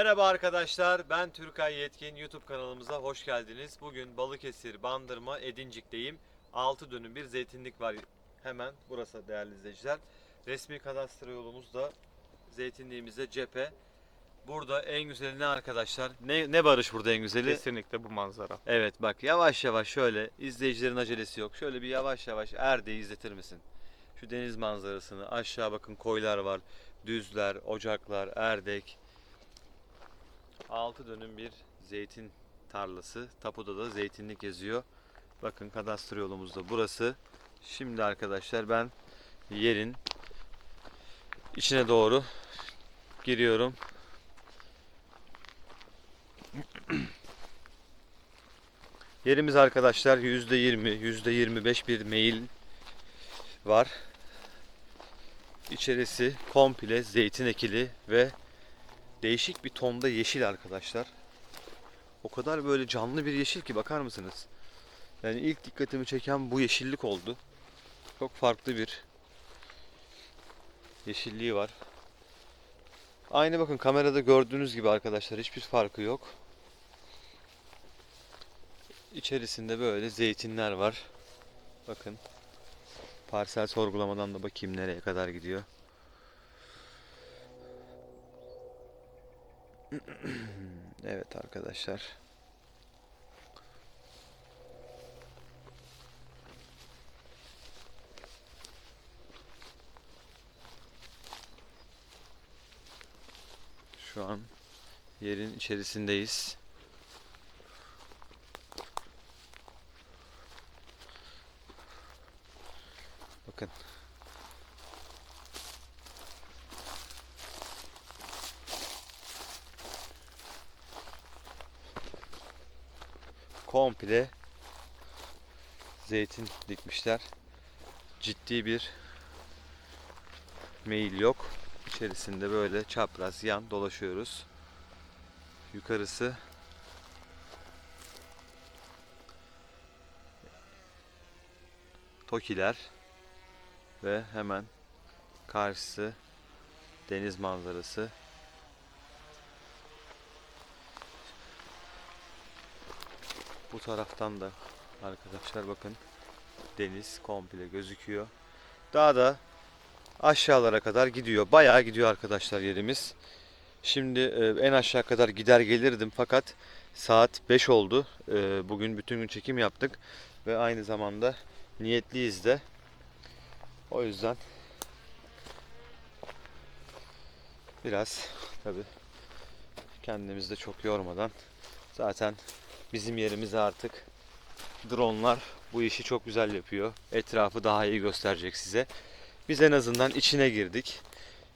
Merhaba arkadaşlar, ben Türkay Yetkin. YouTube kanalımıza hoş geldiniz. Bugün Balıkesir, Bandırma, Edincik'teyim. 6 dönüm bir zeytinlik var. Hemen burası değerli izleyiciler. Resmi kadastro yolumuz da zeytinliğimize cephe. Burada en güzeli ne arkadaşlar? Ne, ne barış burada en güzeli? Kesinlikle bu manzara. Evet bak yavaş yavaş şöyle izleyicilerin acelesi yok. Şöyle bir yavaş yavaş Erde'yi izletir misin? Şu deniz manzarasını aşağı bakın koylar var. Düzler, ocaklar, Erdek. 6 dönüm bir zeytin tarlası. Tapuda da zeytinlik yazıyor. Bakın kadastro yolumuz da burası. Şimdi arkadaşlar ben yerin içine doğru giriyorum. Yerimiz arkadaşlar %20, %25 bir meyil var. İçerisi komple zeytin ekili ve değişik bir tonda yeşil arkadaşlar. O kadar böyle canlı bir yeşil ki bakar mısınız? Yani ilk dikkatimi çeken bu yeşillik oldu. Çok farklı bir yeşilliği var. Aynı bakın kamerada gördüğünüz gibi arkadaşlar hiçbir farkı yok. İçerisinde böyle zeytinler var. Bakın. Parsel sorgulamadan da bakayım nereye kadar gidiyor. evet arkadaşlar. Şu an yerin içerisindeyiz. Bakın. Komple zeytin dikmişler. Ciddi bir meyil yok. İçerisinde böyle çapraz yan dolaşıyoruz. Yukarısı Tokiler ve hemen karşısı deniz manzarası. Bu taraftan da arkadaşlar bakın deniz komple gözüküyor. Daha da aşağılara kadar gidiyor. Bayağı gidiyor arkadaşlar yerimiz. Şimdi e, en aşağı kadar gider gelirdim fakat saat 5 oldu. E, Bugün bütün gün çekim yaptık ve aynı zamanda niyetliyiz de. O yüzden biraz tabi kendimizi de çok yormadan zaten bizim yerimiz artık dronlar bu işi çok güzel yapıyor. Etrafı daha iyi gösterecek size. Biz en azından içine girdik.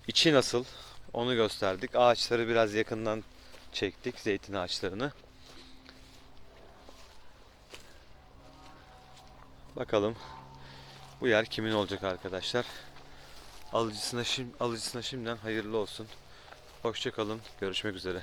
İçi nasıl onu gösterdik. Ağaçları biraz yakından çektik zeytin ağaçlarını. Bakalım bu yer kimin olacak arkadaşlar? Alıcısına şim, alıcısına şimdiden hayırlı olsun. Hoşça kalın. Görüşmek üzere.